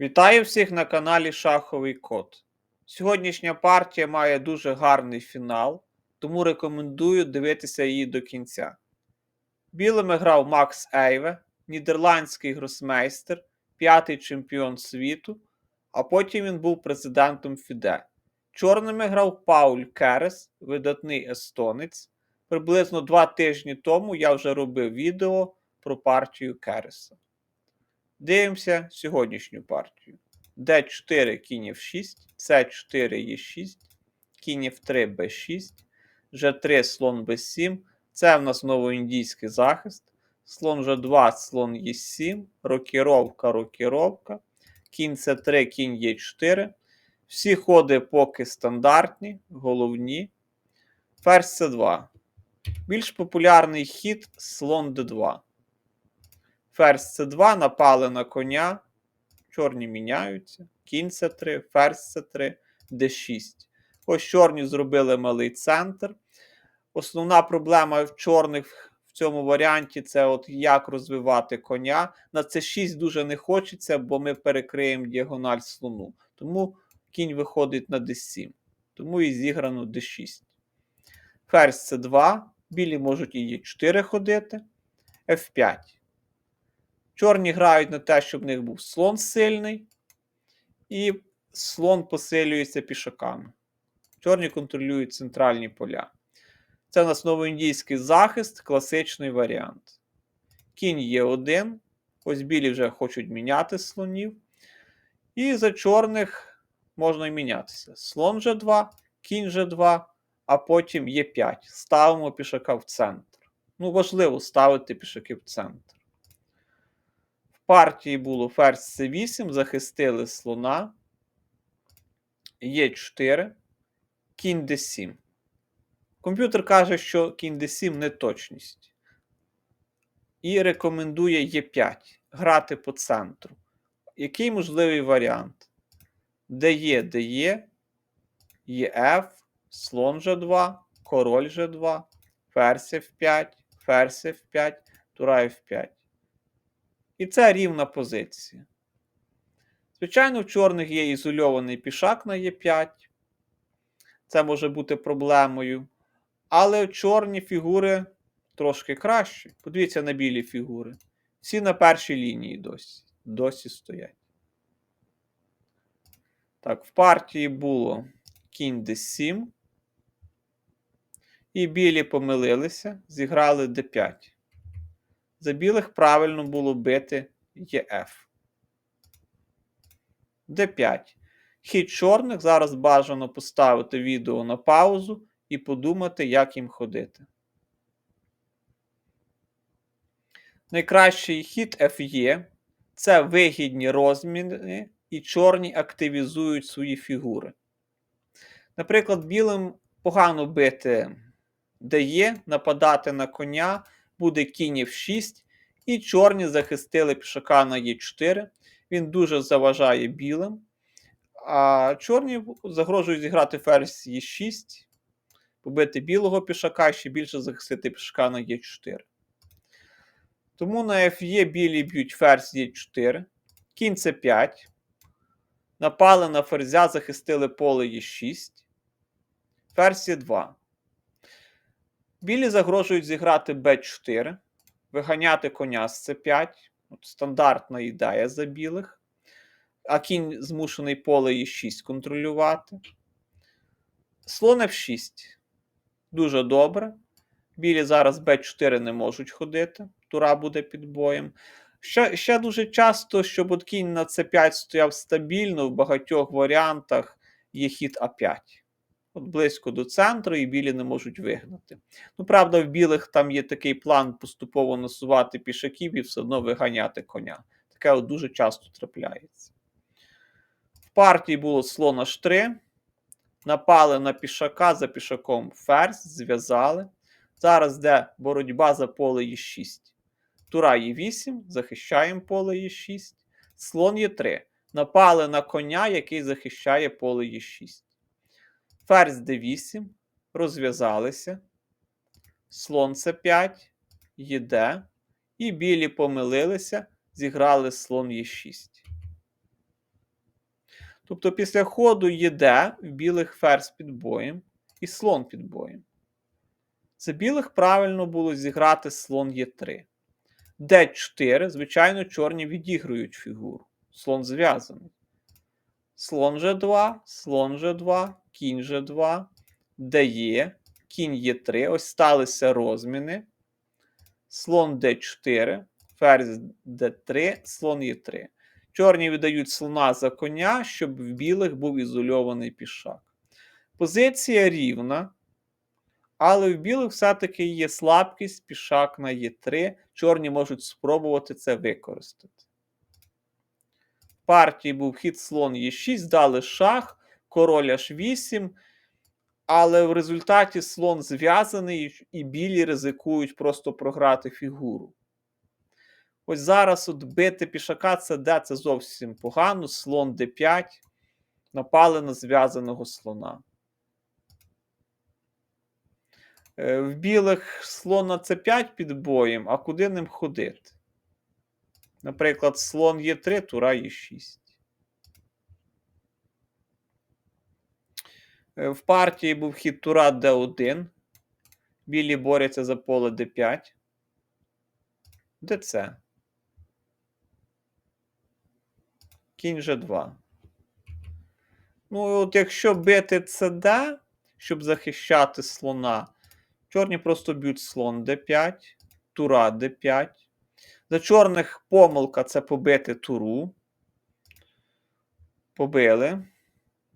Вітаю всіх на каналі Шаховий Код. Сьогоднішня партія має дуже гарний фінал, тому рекомендую дивитися її до кінця. Білими грав Макс Ейве, нідерландський гросмейстер, п'ятий чемпіон світу, а потім він був президентом Фіде. Чорними грав Пауль Керес, видатний естонець. Приблизно два тижні тому я вже робив відео про партію Кереса. Дивимося сьогоднішню партію. d4 кінь f6, c4 e6, кінь f3 b6, g3 слон b7. Це в нас новоіндійський захист. Слон g2, слон e7, рокіровка, рокіровка, кінь c3, кінь e4. Всі ходи поки стандартні, головні. Ферзь c2. Більш популярний хід слон d2. Ферзь С2 напали на коня. Чорні міняються. Кінь С3, ферзь С3, Д6. Ось чорні зробили малий центр. Основна проблема в чорних в цьому варіанті це от як розвивати коня. На С6 дуже не хочеться, бо ми перекриємо діагональ слону. Тому кінь виходить на d7. Тому і зіграно d6. Ферзь С2. Білі можуть і Е4 ходити. F5. Чорні грають на те, щоб в них був слон сильний, і слон посилюється пішаками. Чорні контролюють центральні поля. Це у нас новоіндійський захист, класичний варіант. Кінь є один. Ось білі вже хочуть міняти слонів. І за чорних можна і мінятися. Слон G2, кінь G2, а потім є 5. Ставимо пішака в центр. Ну, важливо ставити пішаки в центр партії було ферзь c8, захистили слона. Е4, кінь d7. Комп'ютер каже, що кінь d7 не точність. І рекомендує Е5 грати по центру. Який можливий варіант? Де де ЄФ, слон G2, король G2, ферзь F5, ферзь F5, тура F5. І це рівна позиція. Звичайно, в чорних є ізольований пішак на Е5. Це може бути проблемою. Але чорні фігури трошки кращі. Подивіться на білі фігури. Всі на першій лінії досі. Досі стоять. Так, в партії було кінь d7. І білі помилилися, зіграли d5. За білих правильно було бити ЄФ. Д5. Хід чорних. Зараз бажано поставити відео на паузу і подумати, як їм ходити. Найкращий хід FE це вигідні розміни, і чорні активізують свої фігури. Наприклад, білим погано бити дає, нападати на коня буде кінь f6, і чорні захистили пішака на e4. Він дуже заважає білим. А чорні загрожують зіграти ферзь e6, побити білого пішака ще більше захистити пішака на e4. Тому на Fe білі б'ють ферзь e4, кінь c5. Напали на ферзя, захистили поле e6. Ферзь e2. Білі загрожують зіграти b4, виганяти коня з c5. От Стандартна ідея за білих. А кінь змушений поле e6 контролювати. Слон f6. Дуже добре. Білі зараз b4 не можуть ходити. Тура буде під боєм. Ще ще дуже часто, щоб от кінь на c5 стояв стабільно, в багатьох варіантах є хід А5 близько до центру, і білі не можуть вигнати. Ну, правда, в білих там є такий план поступово насувати пішаків і все одно виганяти коня. Таке от дуже часто трапляється. В партії було слон H3. Напали на пішака за пішаком ферзь, зв'язали. Зараз йде боротьба за поле Е6. Тура Е8, захищаємо поле Е6. Слон Е3. Напали на коня, який захищає поле Е6. Ферзь d8, розв'язалися. Слон c5, єде. І білі помилилися, зіграли слон e6. Тобто після ходу єде в білих ферзь під боєм і слон під боєм. За білих правильно було зіграти слон Е3. Д4, звичайно, чорні відіграють фігуру. Слон зв'язаний. Слон G2, слон G2, кінь G2, Дає, кінь Е3. Ось сталися розміни. Слон Д4, ферзь Д3, слон Е3. Чорні віддають слона за коня, щоб в білих був ізольований пішак. Позиція рівна. Але в білих все-таки є слабкість, пішак на Е3. Чорні можуть спробувати це використати. Партії був хід слон Е6, дали шах, король H8. Але в результаті слон зв'язаний, і білі ризикують просто програти фігуру. Ось зараз от бити пішака це де це зовсім погано. Слон d5. Напали на зв'язаного слона. Е, В білих слон на c5 під боєм, а куди ним ходити? Наприклад, слон Е3, тура Е6. Е, В партії був хід тура d1. Білі борються за поле d5. ДЦ. Кінь G2. Ну, і от якщо бити ЦД, щоб захищати слона, чорні просто б'ють слон d5, тура d5. За чорних помилка це побити туру. Побили.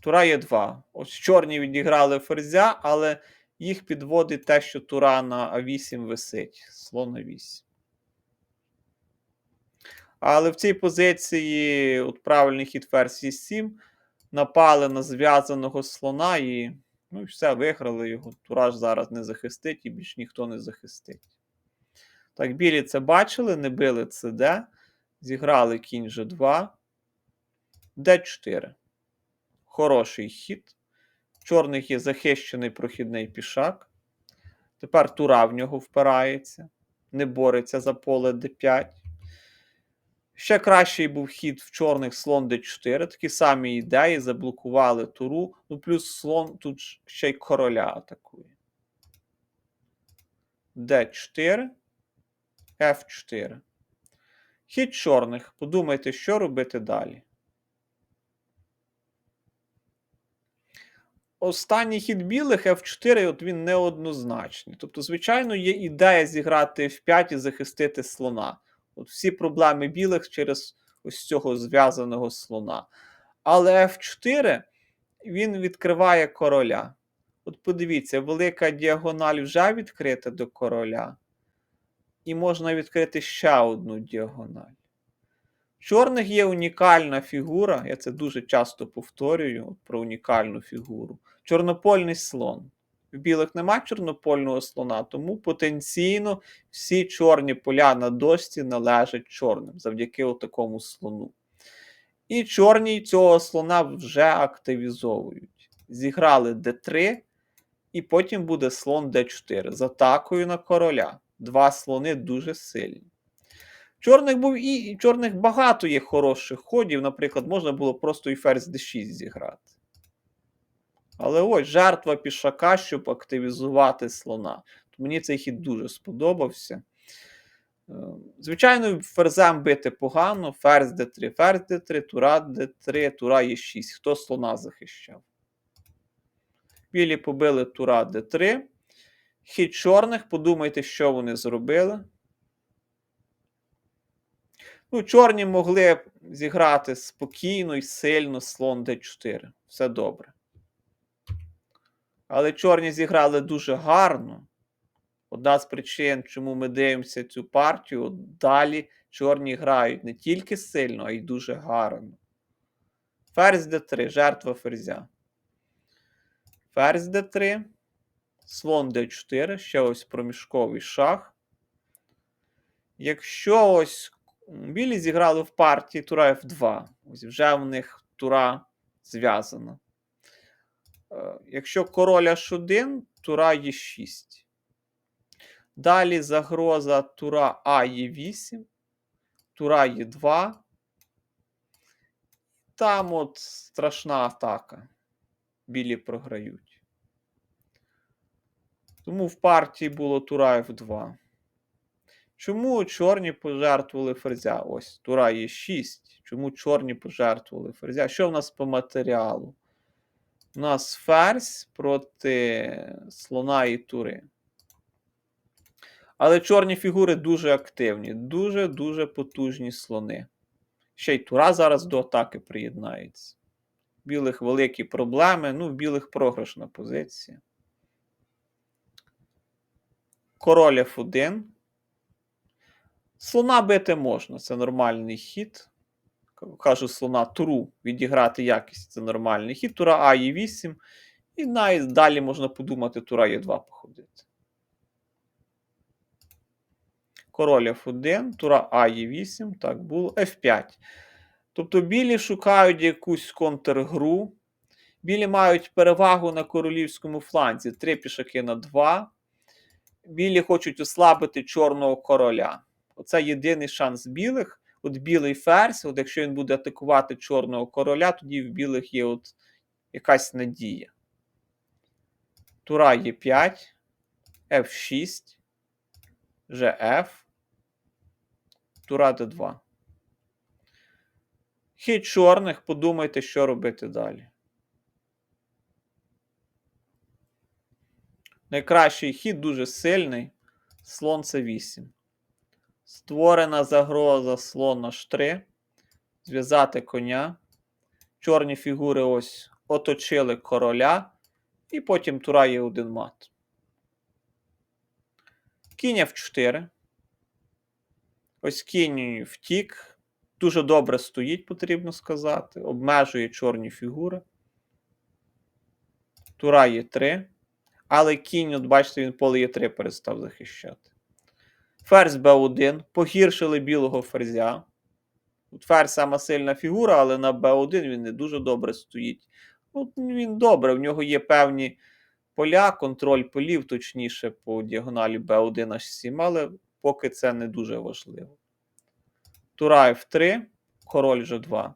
Тура є 2. Ось чорні відіграли ферзя, але їх підводить те, що тура на А8 висить. Слон на 8. Але в цій позиції от правильний хід ферзь 7 напали на зв'язаного слона і ну, і все, виграли його. Тураж зараз не захистить і більш ніхто не захистить. Так, білі це бачили, не били ЦД, зіграли кінь G2, Д4. Хороший хід. Чорних є захищений прохідний пішак. Тепер тура в нього впирається, не бореться за поле d5. Ще кращий був хід в чорних слон d4. Такі самі ідеї, заблокували туру. Ну, плюс слон тут ще й короля атакує. d4, f4. Хід чорних. Подумайте, що робити далі. Останній хід білих F4, от він неоднозначний. Тобто, звичайно, є ідея зіграти F5 і захистити слона. От всі проблеми білих через ось цього зв'язаного слона. Але F4 він відкриває короля. От подивіться, велика діагональ вже відкрита до короля. І можна відкрити ще одну діагональ. В чорних є унікальна фігура, я це дуже часто повторюю про унікальну фігуру. Чорнопольний слон. В білих нема чорнопольного слона, тому потенційно всі чорні поля на дошці належать чорним завдяки такому слону. І чорні цього слона вже активізовують. Зіграли d3, і потім буде слон d4 з атакою на короля. Два слони дуже сильні. Чорних був і чорних багато є хороших ходів. Наприклад, можна було просто і ферзь d6 зіграти. Але ось жертва пішака, щоб активізувати слона. Мені цей хід дуже сподобався. Звичайно, ферзем бити погано. Ферзь d3, ферзь d3, тура d3, тура e6. Хто слона захищав? Білі побили тура d3. Хід чорних, подумайте, що вони зробили. Ну, чорні могли б зіграти спокійно і сильно слон d4. Все добре. Але чорні зіграли дуже гарно. Одна з причин, чому ми дивимося цю партію, далі чорні грають не тільки сильно, а й дуже гарно. Ферзь d3, жертва ферзя. Ферзь d3, слон d4, ще ось проміжковий шах. Якщо ось білі зіграли в партії тура F2, ось вже в них тура зв'язана. Якщо король H1, тура Е6. Далі загроза тура А Е8, тура Е2. Там от страшна атака. Білі програють. Тому в партії було Тура F2. Чому чорні пожертвували ферзя? Ось, Тура є 6. Чому чорні пожертвували ферзя? Що в нас по матеріалу? У нас ферзь проти слона і тури. Але чорні фігури дуже активні, дуже-дуже потужні слони. Ще й тура зараз до атаки приєднається. Білих великі проблеми, ну, в білих програшна позиція. Король F1. Слона бити можна, це нормальний хід. Кажу, слона туру відіграти якість це нормальний хід. Тура А є 8. І навіть далі можна подумати, тура є 2 походити. Король F1, тура А є 8, так було. F5. Тобто білі шукають якусь контргру. Білі мають перевагу на королівському фланзі. Три пішаки на 2. Білі хочуть ослабити чорного короля. Оце єдиний шанс білих. От білий ферзь, от якщо він буде атакувати чорного короля, тоді в білих є от якась надія. Тура є 5, F6, GF, Тура Д2. Хід чорних, подумайте, що робити далі. Найкращий хід дуже сильний. Слон С8. Створена загроза слон H3. Зв'язати коня. Чорні фігури ось оточили короля. І потім тура є один мат. Кінь F4. Ось кінь втік. Дуже добре стоїть, потрібно сказати. Обмежує чорні фігури. Тура є 3. Але кінь, от бачите, він поле є 3 перестав захищати. Ферзь Б1. Погіршили білого ферзя. Ферзь сама сильна фігура, але на Б1 він не дуже добре стоїть. Ну, Він добре, в нього є певні поля, контроль полів, точніше, по діагоналі Б1 H7, але поки це не дуже важливо. Тура F3, король G2.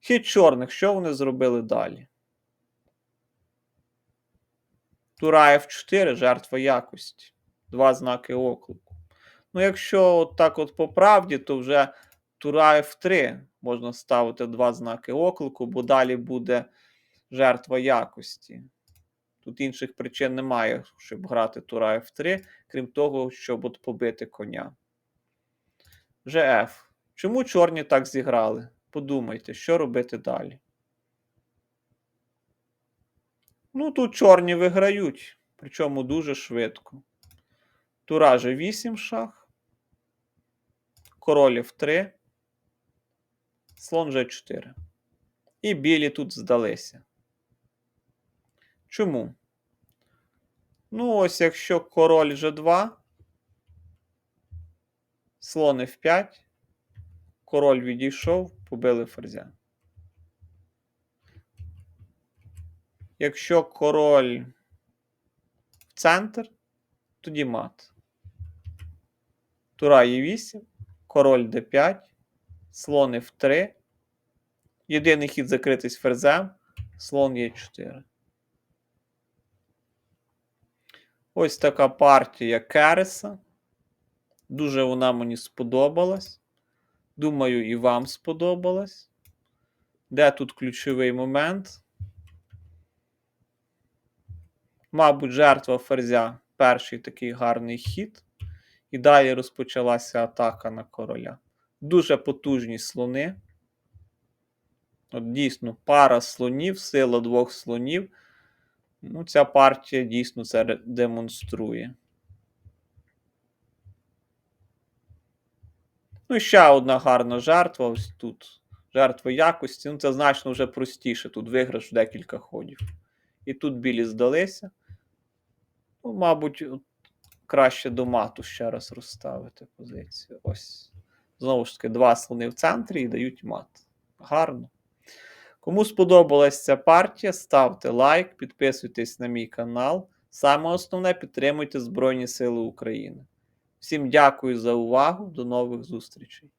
Хід чорних, що вони зробили далі? Тура F4, жертва якості. Два знаки оклику. Ну, якщо от так от по правді, то вже Тура F3 можна ставити два знаки оклику, бо далі буде жертва якості. Тут інших причин немає, щоб грати Тура F3, крім того, щоб от побити коня. GF. Чому чорні так зіграли? Подумайте, що робити далі. Ну, тут чорні виграють, причому дуже швидко. Тура G8 шах. Король F3. Слон G4. І білі тут здалися. Чому? Ну, ось якщо король G2, слон F5, король відійшов, побили ферзя. Якщо король в центр, тоді мат. Тура Е8, король d5, слон F3. Єдиний хід закритий з ферзем, слон Е4. Ось така партія Кереса. Дуже вона мені сподобалась. Думаю, і вам сподобалась. Де тут ключовий момент? Мабуть, жертва ферзя перший такий гарний хід. І далі розпочалася атака на короля. Дуже потужні слони. От Дійсно, пара слонів, сила двох слонів. Ну, Ця партія дійсно це демонструє. Ну, і ще одна гарна жертва. Ось тут. Жертва якості. Ну, це значно вже простіше. Тут виграш декілька ходів. І тут білі здалися. Ну, мабуть, краще до мату ще раз розставити позицію. Ось. Знову ж таки, два слони в центрі і дають мат. Гарно. Кому сподобалась ця партія, ставте лайк, підписуйтесь на мій канал. Саме основне підтримуйте Збройні Сили України. Всім дякую за увагу. До нових зустрічей!